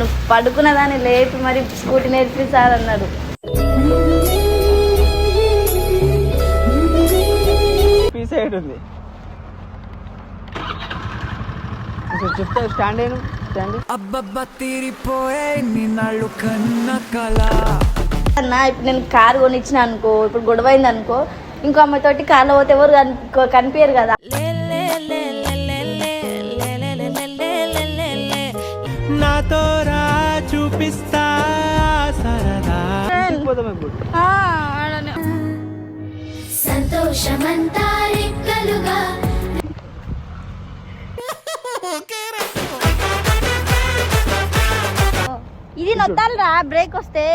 నన్ను పడుకున్నదాన్ని లేపి మరి స్కూటీ నేర్పిస్తారన్నాడు పీ సైడ్ ఉంది అసలు చెప్తా స్టాండ్ అయ్యాను స్టాండ్ అబ్బబ్బా తీరిపోయే నిన్నాళ్ళు కన్న కళ అన్న ఇప్పుడు నేను కారు కొనిచ్చిన అనుకో ఇప్పుడు గొడవ అయింది అనుకో ఇంకో అమ్మాయితోటి కార్లో పోతే ఎవరు కన్- కనిపించరు కదా నాతో సంతోషమంతా రెక్కలుగా ఇది నొత్తాలరా బ్రేక్ వస్తే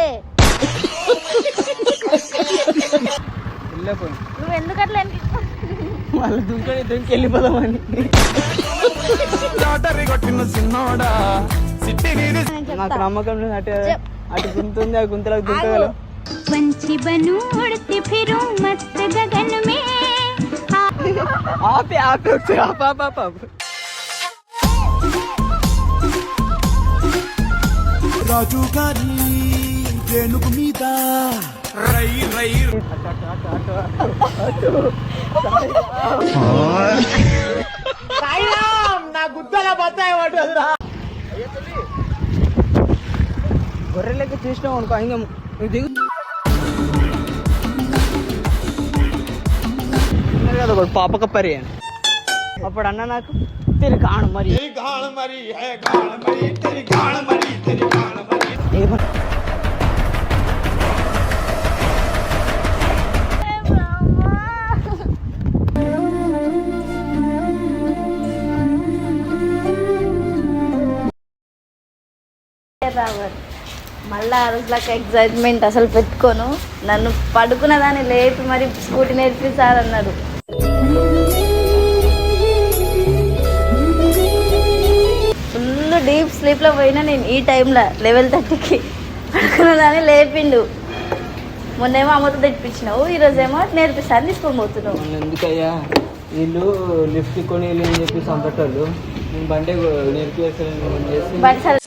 నువ్వు ఎందుకు అట్లా అనిపిస్తావు? మళ్ళీ దుంకని దుంకి వెళ్ళిపోదామని నాకు. నమ్మకం లేదు అటు. అటు గుంతుంది ఆ గుంతలకు. దుంకగలవు पंछी बनूं उड़ती फिरूं मस्त गगन में ఆపి ఆపి ఒకసారి ఆపు ఆపు ఆపు ఆపు రాజు గారి రేణుకు మీద రై రై గొర్రె లెక్క చూసినావు అనుకో ఇంకా నువ్వు దిగు ఉన్నారు కదా ఒకడు పాప కప్పరి అని. అప్పుడు అన్న నాకు తిరిగి కాను మరి. మళ్ళీ ఆ రోజులకు ఎగ్జైట్మెంట్ అసలు పెట్టుకోను. నన్ను పడుకున్నదాన్ని లేపి మరి స్కూటీ నేర్పిస్తారన్నాడు డీప్ స్లీప్లో పోయినా నేను ఈ టైంలో లెవెల్ థర్టీకి పడుకున్నదాన్ని లేపిండు. మొన్నేమో అమ్మతో తెప్పించినావు ఈరోజేమో నేర్పిస్తాను తీసుకొని పోతున్నావు. ఎందుకయ్యా? వీళ్ళు లిఫ్ట్ కొని వీళ్ళు అని చెప్పి సంపేటోళ్ళు. నేను బండి నేర్పిస్తాను బండి సరే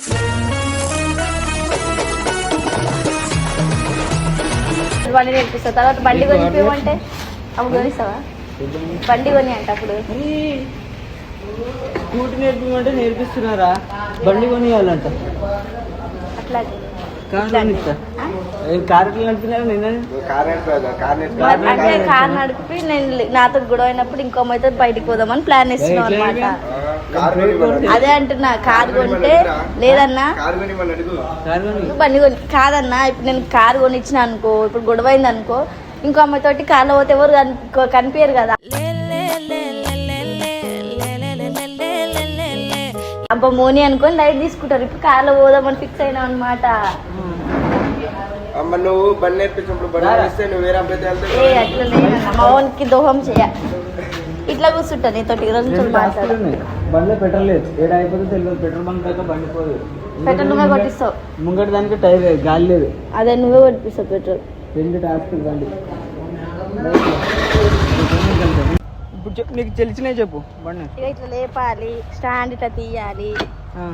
బండి నేర్పిస్తా తర్వాత బండి కొనిపించమంటే అప్పుడు కొనిస్తావా బండి కొని అంట అప్పుడు. స్కూటీ నేర్పించమంటే నేర్పిస్తున్నారా? బండి కొనియాలంట. అట్లా కారు కారు నడుపుతున్నారు అంటే నడిపి నేను నాతో గొడవ అయినప్పుడు ఇంకో అమ్మాయితో బయటికి పోదామని ప్లాన్ వేస్తున్నాం అనమాట అదే అంటున్నా కార్ కొంటే లేదన్నా? బండి కొని కాదన్నా ఇప్పుడు నేను కార్ కొనిచ్చిన అనుకో ఇప్పుడు గొడవ అయింది అనుకో ఇంకో అమ్మాయితోటి కార్లో పోతే ఎవరు కన్- కనిపించరు కదా. అబ్బా మోని అనుకొని లైట్ తీసుకుంటారు. ఇప్పుడు కార్లో పోదామని ఫిక్స్ అయినా అనమాట అమ్మ నువ్వు బండి నేర్పించినప్పుడు బండి నేర్పిస్తే నువ్వు వేరే అబ్బాయి ఏ అట్లా మా ఓన్కి దోహం చేయ. ఇట్లా కూర్చుంటా నీతోటి ఈ రోజు నుంచి మాట్లాడు. బండిలో పెట్రోల్ లేదు. ఏడా అయిపోతే తెలియదు. పెట్రోల్ బంక్ దాకా బండి పోదు. పెట్రోల్ నువ్వే కొట్టిస్తావు. ముంగటి దానికి టైర్ లేదు, గాలి లేదు. అదే నువ్వే కొట్టిస్తావు పెట్రోల్. రెండు టాస్క్ బండి. నీకు తెలిసినాయి చెప్పు బండి ఇక ఇట్లా లేపాలి స్టాండ్ ఇట్లా తీయాలి ఆ.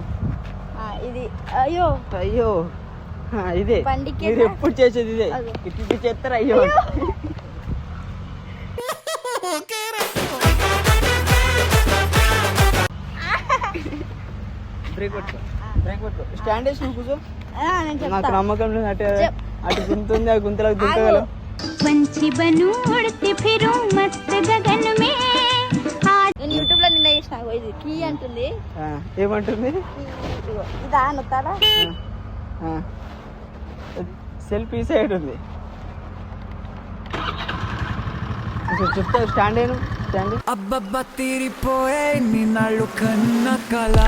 ఆ, ఇది అయ్యో అయ్యో ఆ, ఇదే బండికి మీరు ఎట్లా? ఎప్పుడు చేసేది ఇదే అదే. ఇటు ఇటు చేస్తారు అయ్యో బ్రేక్ పట్టుకో బ్రేక్ పట్టుకో స్టాండ్ వేసి నువ్వు కూర్చో ఆ, నేను నాకు చెప్తా నమ్మకం లేదు అటు చెప్. అటు గుంతుంది ఆ గుంతలకు దుంకగలవు पंछी बनूं उड़ती फिरूं मस्त गगन में आज నేను యూట్యూబ్లో నిన్న చేసిన ఇగో ఇది కీ అంటుంది. ఆ, ఏమంటుంది? ఇదా సెల్ఫీ సైడ్ ఉంది. అసలు చెప్తా స్టాండ్ అయ్యాను స్టాండ్ అబ్బబ్బా తీరిపోయే నిన్నాళ్ళు కన్న కళ.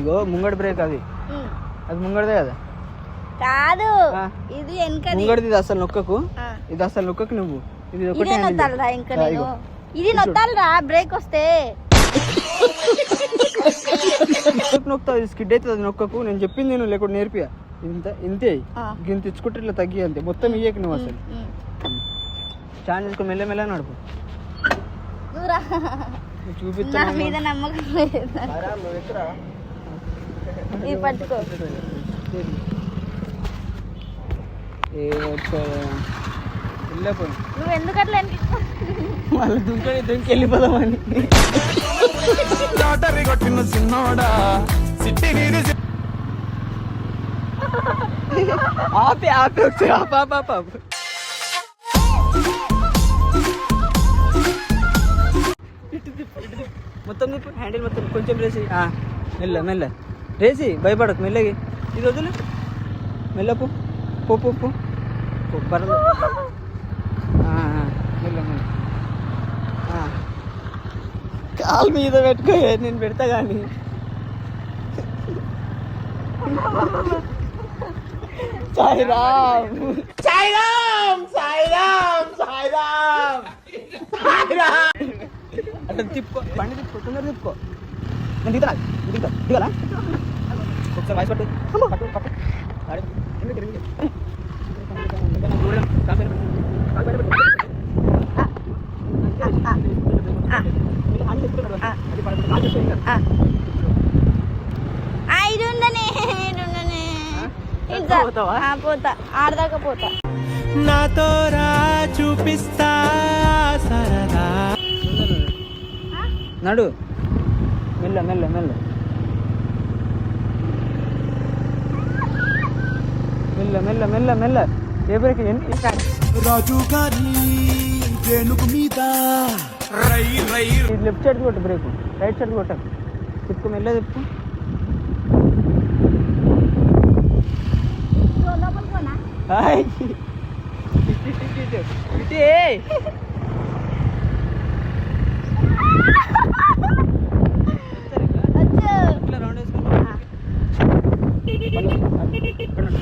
ఇగో ముంగడి బ్రేక్ అది. అది ముంగడిదే కదా? కాదు. ఇది ముంగడిది ఇది అసలు నొక్కకు. ఇది అసలు నొక్కకు నువ్వు. ఇది ఒకటే ఇదే. నొత్తాలరా ఇంకా నేను. ఇది నొత్తాలరా? బ్రేక్ వస్తే. నొక్కుతావు ఇది స్కిడ్ అవుతుంది నొక్కకు. నేను చెప్పింది నేను లేకుండా నేర్పియా. ఇంత ఇంతే. ఆ. గింత తెచ్చుకుంటే ఇట్లా తగ్గి అంతే. మొత్తం ఇయ్యకు నువ్వు అసలు. స్టాండ్ చేసుకుని మెల్ల మెల్ల నడుపు. చూపిస్తాను మీద నమ్మకం ఇది పట్టుకో. నువ్వు ఎందుకు అట్లా అనిపిస్తావు? మళ్ళీ దుంకని దుంకి వెళ్ళిపోదామని లాటరీ కొట్టిన సిన్నోడా సిట్టి నీరు ఆపి ఆపి ఒకసారి ఆప ఆప ఆప ఆపు. ఇటు తిప్పు, ఇటు తిప్పు. మొత్తం తిప్పు హ్యాండిల్ మొత్తం కొంచెం రేసి. ఆ, మెల్ల మెల్ల. రేసి భయపడకు మెల్లగి ఇది వదులు. మెల్ల పో పో పో పో. పో, పర్లేదు ఆ, ఆ, మెల్ల మెల్ల ఆ. కాలు మీద పెట్టుకో నేను పెడతా కానీ సాయిరామ్. సాయిరామ్ సాయిరామ్ సాయిరామ్. సాయిరామ్ అట్లా తిప్పుకో బండి తిప్పుకో తొందర తిప్పుకో. నేను దిగుతా దిగుతా దిగాలా ఒకసారి వాయిస్ పట్టు. పట్టు పట్టు. ఎందుకు, పోతావా? ఆ, పోతా. ఆడదాకా పోతా. నాతో రా చూపిస్తా సరదా. నడు. మెల్ల మెల్ల మెల్ల. మెల్ల మెల్ల మెల్ల మెల్ల. రేపటికి రాజు గారి వెనుక మీద. లెఫ్ట్ సైడ్ కొట్టు బ్రేక్. రైట్ సైడ్ కొట్ట. తిప్పుకో మెల్ల తిప్పు హాయ్. ఇటు, ఇటు, ఇటు, ఇటు. ఇటు, ఏయ్. వచ్చు ఇట్లా రౌండ్ వేసుకొని మళ్ళీ, అది, ఇక్కడ ఉండు.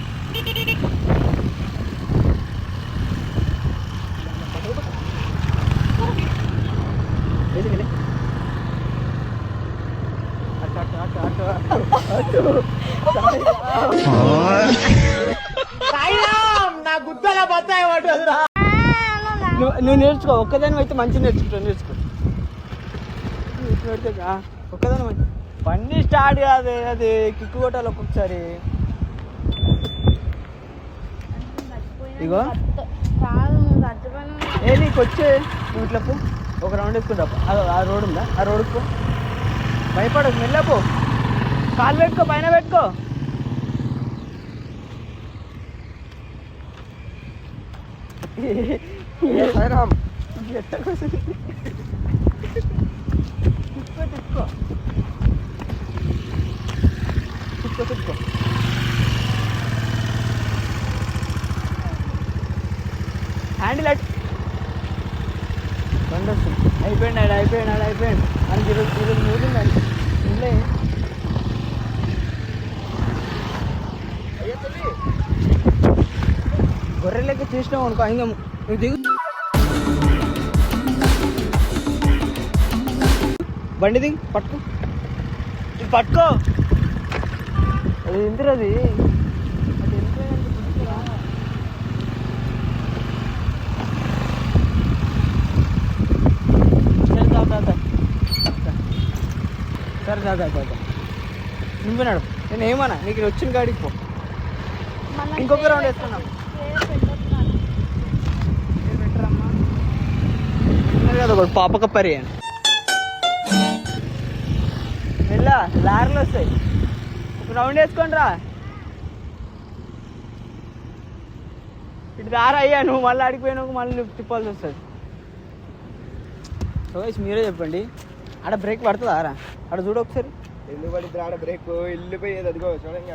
వేసి వెళ్ళి. అటు, అటు, అటు, అటు, అటు. నువ్వు నువ్వు నేర్చుకో ఒక్కదాని అయితే మంచి నేర్చుకుంటావు నేర్చుకో. ఒక్కదాని మంచి బండి స్టార్ట్ కాదు అది కిక్కు కొట్టాలి ఒక్కొక్కసారి ఇగో. ఏ నీకు వచ్చే. నువ్వు ఇట్లా ఒక రౌండ్ వేసుకుంటా ఆ- రోడ్ ఉందా? ఆ రోడ్కు పో. భయపడకు మెల్లపో కాలు పెట్టుకో పైన పెట్టుకో సాయిరామ్ తిప్పుకో తిప్పుకో తిప్పుకో తిప్పుకో హ్యాండిల్ అట్ బండి వస్తుంది అయిపోయింది ఆడ అయిపోయింది ఆడ అయిపోయింది మనకి ఈరోజు ఈరోజు మూడిందండి ఇంట్లో గొర్రె లెక్క అనుకో ఇంకా నువ్వు దిగు. బండి దిగు పట్టుకో. ఇది పట్టుకో. అది ఎందుకు అది సరే దాదా దాదా సరే నువ్వే నేను ఏమన్నా? నీకు వచ్చిన గాడికి పో. ఇంకొక రౌండ్ వేసుకున్నాం కదా ఒకటి పాపక పరి అని. వెళ్ళా లారీలు వస్తాయి. ఒక రౌండ్ వేసుకోండి రా. ఇటు దారా అయ్యా నువ్వు మళ్ళీ అడిగిపోయినావు మళ్ళీ నువ్వు తిప్పాల్సి వస్తుంది. రోహిష్ మీరే చెప్పండి. ఆడ బ్రేక్ పడుతుందా? రా ఆడ చూడు ఒకసారి. ఎందుకు పడితే ఆడ బ్రేక్ వెళ్ళిపోయేది అదిగో చూడండి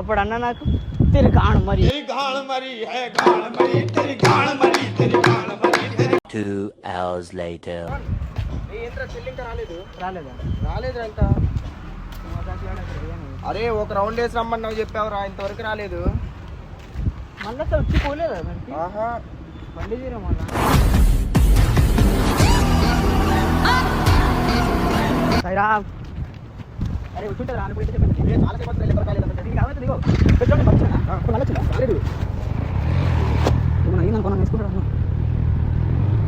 అప్పుడు అన్న నాకు తిరిగి కాను మరి. Two hours later. ఏంట్రా చెల్లి ఇంకా రాలేదు? రాలేదా? రాలేదు అంట అరే ఒక రౌండ్ వేసి రమ్మన్నావు చెప్పావురా ఇంతవరకు రాలేదు. మళ్ళీ అసలు వచ్చి పోలేదా ఆహా. బండి తీరా మళ్ళా?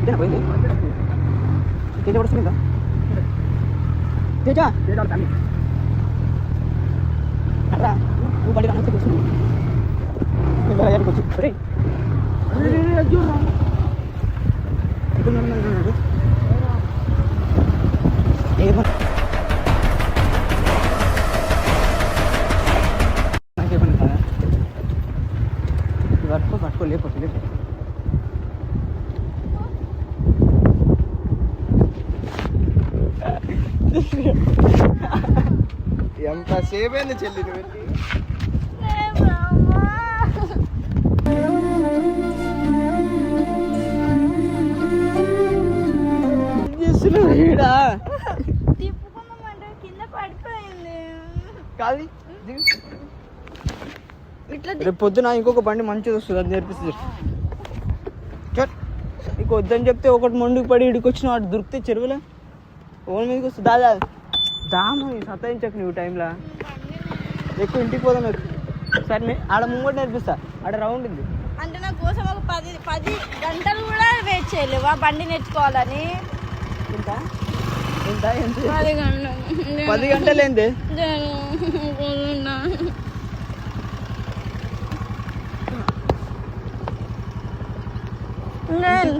ఇదేనా పోయింది? తేజ పడుతుంది తేజ! తేజ తల్లి రా నువ్వు బండి రాను కూర్చో నేను బయటకు వచ్చి రే రే రే రే అయ్యో రా ఇటు నన్ను నన్ను నన్ను ఏమన్నా నాకేమన్నా కాదా పట్టుకో పట్టుకో లేకపోతే లేపు అయింది చెల్లి నువ్వు కింద రేపు పొద్దున ఇంకొక బండి మంచిది వస్తుంది అది నేర్పిస్తుంది. నీకు వద్దని చెప్తే ఒకటి మొండుకు పడి ఇడికి వచ్చిన వాడు దొరికితే చెరువులో. ఓన్ మీదకి వస్తుంది దాదా దాము సతాయించకు నువ్వు టైంలో. ఎక్కువ ఇంటికి పోదాం సరే ఆడ ముంగట నేర్పిస్తా. ఆడ రౌండ్ ఉంది. అంటే నా కోసం ఒక పది పది గంటలు కూడా వెయిట్ చేయలేవు. ఆ బండి నేర్చుకోవాలని. ఎంత? ఎంత? ఎంత? పది గంటలు. పది గంటలు ఏంది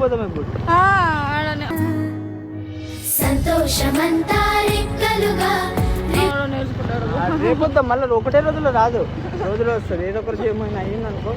పోదాం ఇప్పుడు. సంతోషమంతా రెక్కలుగా రేపొద్దాం మళ్ళీ ఒకటే రోజులో రాదు. రోజులో వస్తుంది ఏదో ఒకటి చేయమని అయింది అనుకో